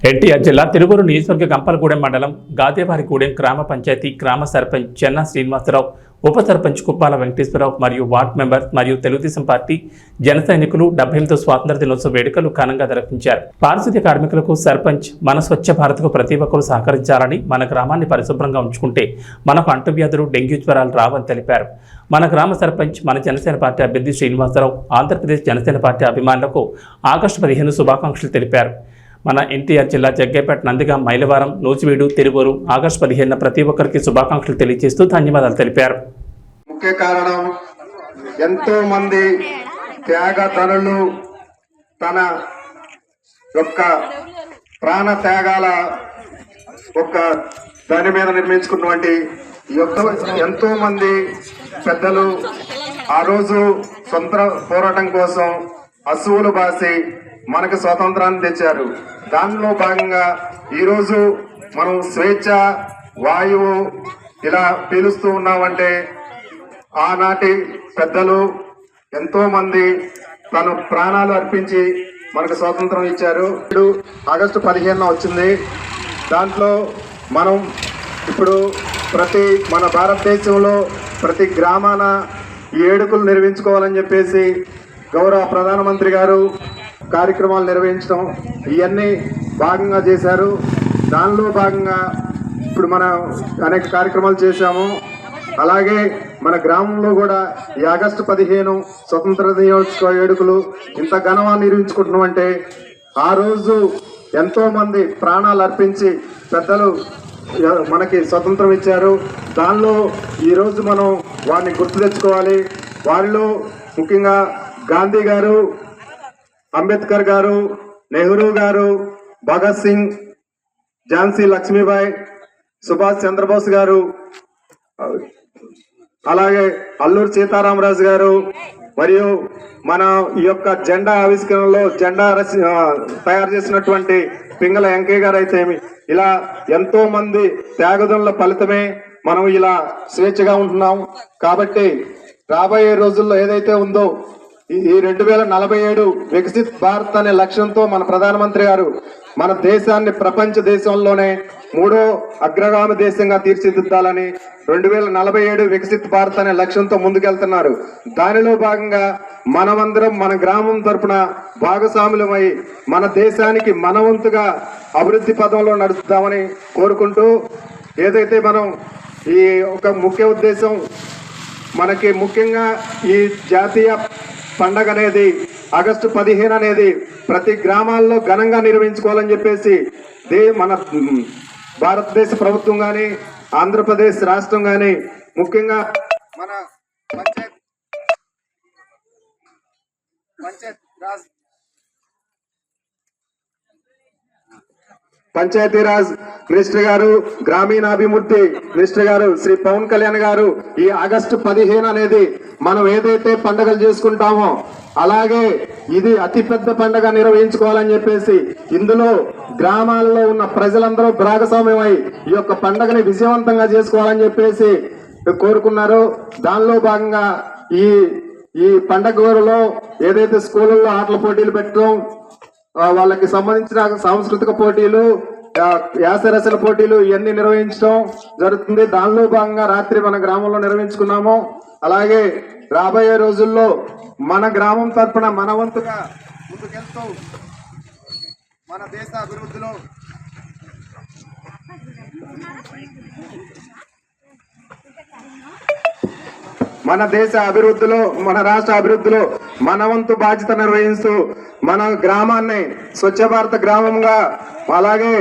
ఎన్టీఆర్ జిల్లా తిరువురు నియోజకవర్గ గంపలగూడెం మండలం గాదేవారిగూడెం గ్రామ పంచాయతీ గ్రామ సర్పంచ్ చెన్న శ్రీనివాసరావు ఉప సర్పంచ్ కుప్పాల వెంకటేశ్వరరావు మరియు వార్డ్ మెంబర్ మరియు తెలుగుదేశం పార్టీ జన సైనికులు డెబ్బై ఎనిమిదో స్వాతంత్ర దినోత్సవ వేడుకలు ఘనంగా జరిపించారు పారిశుద్ధ్య కార్మికులకు సర్పంచ్ మన స్వచ్ఛ భారత్కు ప్రతి ఒక్కరూ సహకరించాలని మన గ్రామాన్ని పరిశుభ్రంగా ఉంచుకుంటే మనకు అంటువ్యాధులు డెంగ్యూ జ్వరాలు రావని తెలిపారు. మన గ్రామ సర్పంచ్ మన జనసేన పార్టీ అభ్యర్థి శ్రీనివాసరావు ఆంధ్రప్రదేశ్ జనసేన పార్టీ అభిమానులకు ఆగస్టు పదిహేను శుభాకాంక్షలు తెలిపారు. మన ఎన్టీఆర్ జిల్లా జగ్గేపేట నందిగా మైలవరం నూచివీడు తిరువూరు ఆగస్టు పదిహేనున ప్రతి ఒక్కరికి శుభాకాంక్షలు తెలియజేస్తూ ధన్యవాదాలు తెలిపారు. ముఖ్య కారణం ఎంతో మంది త్యాగతనులు తన యొక్క ప్రాణ త్యాగాల ఒక దాని మీద నిర్మించుకున్నటువంటి ఎంతో మంది పెద్దలు ఆ రోజు స్వంత పోరాటం కోసం అసువులు బాసి మనకు స్వాతంత్రాన్ని తెచ్చారు. దానిలో భాగంగా ఈరోజు మనం స్వేచ్ఛ వాయువు ఇలా పీలుస్తూ ఉన్నామంటే ఆనాటి పెద్దలు ఎంతో మంది తను ప్రాణాలు అర్పించి మనకు స్వాతంత్రం ఇచ్చారు. ఇప్పుడు ఆగస్టు పదిహేనున వచ్చింది. దాంట్లో మనం ఇప్పుడు ప్రతి మన భారతదేశంలో ప్రతి గ్రామాన ఈ ఏడుకలు నిర్మించుకోవాలని చెప్పేసి గౌరవ ప్రధానమంత్రి గారు కార్యక్రమాలు నిర్వహించడం ఇవన్నీ భాగంగా చేశారు. దానిలో భాగంగా ఇప్పుడు మనం అనేక కార్యక్రమాలు చేశాము. అలాగే మన గ్రామంలో కూడా ఈ ఆగస్టు పదిహేను స్వతంత్ర దినోత్సవ వేడుకలు ఇంత ఘనంగా నిర్వహించుకుంటున్నాం అంటే ఆ రోజు ఎంతో మంది ప్రాణాలు అర్పించి పెద్దలు మనకి స్వతంత్రం ఇచ్చారు. దానిలో ఈ రోజు మనం వారిని గుర్తు తెచ్చుకోవాలి. వారిలో ముఖ్యంగా గాంధీ గారు అంబేద్కర్ గారు నెహ్రూ గారు భగత్ సింగ్ ఝాన్సీ లక్ష్మీబాయి సుభాష్ చంద్రబోస్ గారు అలాగే అల్లూరు సీతారామరాజు గారు మరియు మన ఈ యొక్క జెండా ఆవిష్కరణలో జెండా తయారు చేసినటువంటి పింగళ వెంకయ్య గారు అయితే ఏమి, ఇలా ఎంతో మంది త్యాగదుల ఫలితమే మనం ఇలా స్వేచ్ఛగా ఉంటున్నాం కాబట్టి రాబోయే రోజుల్లో ఏదైతే ఉందో ఈ- రెండు వేల నలభై ఏడు వికసిత్ భారత్ అనే లక్ష్యంతో మన ప్రధానమంత్రి గారు మన దేశాన్ని ప్రపంచ దేశంలోనే మూడో అగ్రగామి దేశంగా తీర్చిదిద్దాలని రెండు వేల నలభై ఏడు వికసిత్ భారత్ అనే లక్ష్యంతో ముందుకెళ్తున్నారు. దానిలో భాగంగా మనమందరం మన గ్రామం తరపున భాగస్వాములమై మన దేశానికి మనవంతుగా అభివృద్ధి పదంలో నడుస్తామని కోరుకుంటూ ఏదైతే మనం ఈ ఒక ముఖ్య ఉద్దేశం మనకి ముఖ్యంగా ఈ జాతీయ పండగ అనేది ఆగస్టు పదిహేను అనేది ప్రతి గ్రామాల్లో ఘనంగా నిర్వహించుకోవాలని చెప్పేసి దే మన భారతదేశ ప్రభుత్వం కానీ ఆంధ్రప్రదేశ్ రాష్ట్రం కానీ ముఖ్యంగా మన పంచాయత్ పంచాయత్ రాజ్ పంచాయతీరాజ్ మినిస్టర్ గారు గ్రామీణాభివృద్ధి మినిస్టర్ గారు శ్రీ పవన్ కళ్యాణ్ గారు ఈ ఆగస్టు పదిహేను అనేది మనం ఏదైతే పండుగలు చేసుకుంటామో అలాగే ఇది అతిపెద్ద పండుగ నిర్వహించుకోవాలని చెప్పేసి ఇందులో గ్రామాలలో ఉన్న ప్రజలందరూ భాగస్వామ్యమై ఈ యొక్క పండుగని విజయవంతంగా చేసుకోవాలని చెప్పేసి కోరుకున్నారు. దానిలో భాగంగా ఈ ఈ పండగ ఏదైతే స్కూళ్ళల్లో ఆటల పోటీలు పెట్టడం వాళ్ళకి సంబంధించిన సాంస్కృతిక పోటీలు యాసరసల పోటీలు ఇవన్నీ నిర్వహించడం జరుగుతుంది. దానిలో భాగంగా రాత్రి మన గ్రామంలో నిర్వహించుకున్నాము. అలాగే రాబోయే రోజుల్లో మన గ్రామం తరపున మన వంతుగా ముందుకెళ్తూ మన దేశ అభివృద్ధిలో మన దేశ అభివృద్ధిలో మన రాష్ట్ర అభివృద్ధిలో మన వంతు బాధ్యత నిర్వహిస్తూ మన గ్రామాన్ని స్వచ్ఛ భారత గ్రామంగా అలాగే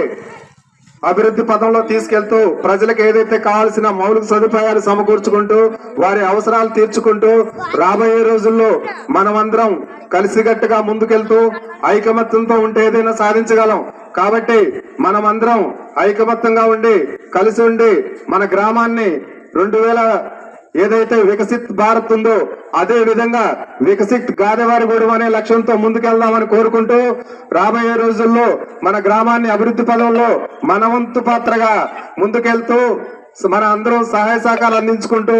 అభివృద్ధి పథంలో తీసుకెళ్తూ ప్రజలకు ఏదైతే కావాల్సిన మౌలిక సదుపాయాలు సమకూర్చుకుంటూ వారి అవసరాలు తీర్చుకుంటూ రాబోయే రోజుల్లో మనమందరం కలిసిగట్టుగా ముందుకెళ్తూ ఐకమత్యంతో ఉంటే ఏదైనా సాధించగలం. కాబట్టి మనమందరం ఐకమత్యంగా ఉండి కలిసి ఉండి మన గ్రామాన్ని రెండు వేల ఏదైతే వికసిత్ భారత్ ఉందో అదే విధంగా వికసిత్ గాదెవారిగూడెం అనే లక్ష్యంతో ముందుకెళ్దామని కోరుకుంటూ రాబోయే రోజుల్లో మన గ్రామాన్ని అభివృద్ధి పదంలో మన వంతు పాత్రగా ముందుకెళ్తూ మన అందరం సహాయ సహకారాలు అందించుకుంటూ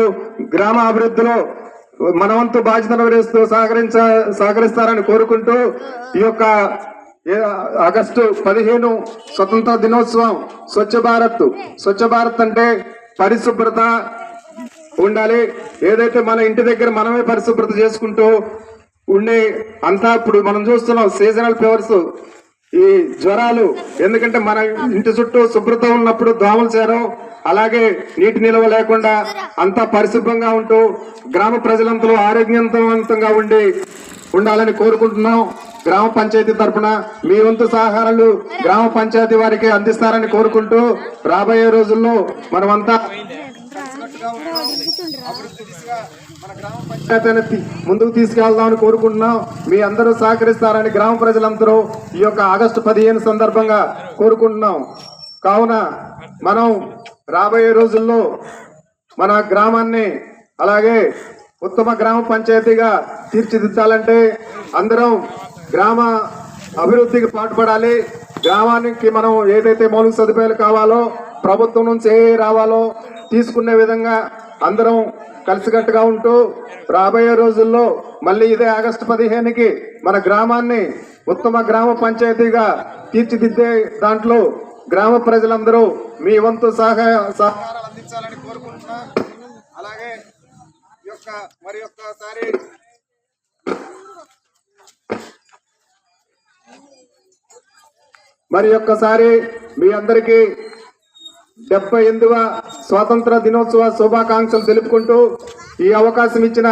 గ్రామ అభివృద్ధిలో మన వంతు వేస్తూ సహకరించ సహకరిస్తారని కోరుకుంటూ ఈ యొక్క ఆగస్టు పదిహేను స్వతంత్ర దినోత్సవం స్వచ్ఛ భారత్ స్వచ్ఛ భారత్ అంటే పరిశుభ్రత ఉండాలి. ఏదైతే మన ఇంటి దగ్గర మనమే పరిశుభ్రత చేసుకుంటూ ఉండే అంతా ఇప్పుడు మనం చూస్తున్నాం సీజనల్ ఫీవర్స్ ఈ జ్వరాలు. ఎందుకంటే మన ఇంటి చుట్టూ శుభ్రత ఉన్నప్పుడు దోమలు చేరం అలాగే నీటి నిల్వ లేకుండా అంతా పరిశుభ్రంగా ఉంటూ గ్రామ ప్రజలంతా ఆరోగ్యవంతంగా ఉండి ఉండాలని కోరుకుంటున్నాం. గ్రామ పంచాయతీ తరఫున మీ వంతు సహకారాలు గ్రామ పంచాయతీ వారికి అందిస్తారని కోరుకుంటూ రాబోయే రోజుల్లో మనమంతా పంచాయతీని తీ- ముందుకు తీసుకెళ్దామని కోరుకుంటున్నాం. మీ అందరూ సహకరిస్తారని గ్రామ ప్రజలందరూ ఈ యొక్క ఆగస్టు పదిహేను సందర్భంగా కోరుకుంటున్నాం. కావున మనం రాబోయే రోజుల్లో మన గ్రామాన్ని అలాగే ఉత్తమ గ్రామ పంచాయతీగా తీర్చిదిద్దాలంటే అందరం గ్రామ అభివృద్ధికి పాటుపడాలి. గ్రామానికి మనం ఏదైతే మౌలిక సదుపాయాలు కావాలో ప్రభుత్వం నుంచి ఏ రావాలో తీసుకునే విధంగా అందరం కలిసికట్టుగా ఉంటూ రాబోయే రోజుల్లో మళ్ళీ ఇదే ఆగస్టు పదిహేనుకి మన గ్రామాన్ని ఉత్తమ గ్రామ పంచాయతీగా తీర్చిదిద్దే దాంట్లో గ్రామ ప్రజలందరూ మీ వంతు సహాయ సహకారాలు అందించాలని కోరుకుంటున్నా. అలాగే యొక్క మరి ఒక్కసారి మరి ఒక్కసారి మీ అందరికీ డెబ్బై ఎనిమిదవ స్వాతంత్ర దినోత్సవ శుభాకాంక్షలు తెలుపుకుంటూ ఈ అవకాశం ఇచ్చిన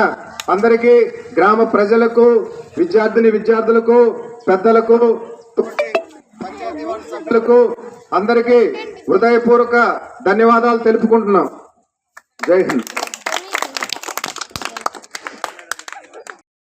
అందరికీ గ్రామ ప్రజలకు విద్యార్థిని విద్యార్థులకు పెద్దలకు అందరికీ హృదయపూర్వక ధన్యవాదాలు తెలుపుకుంటున్నాం. జై హింద్.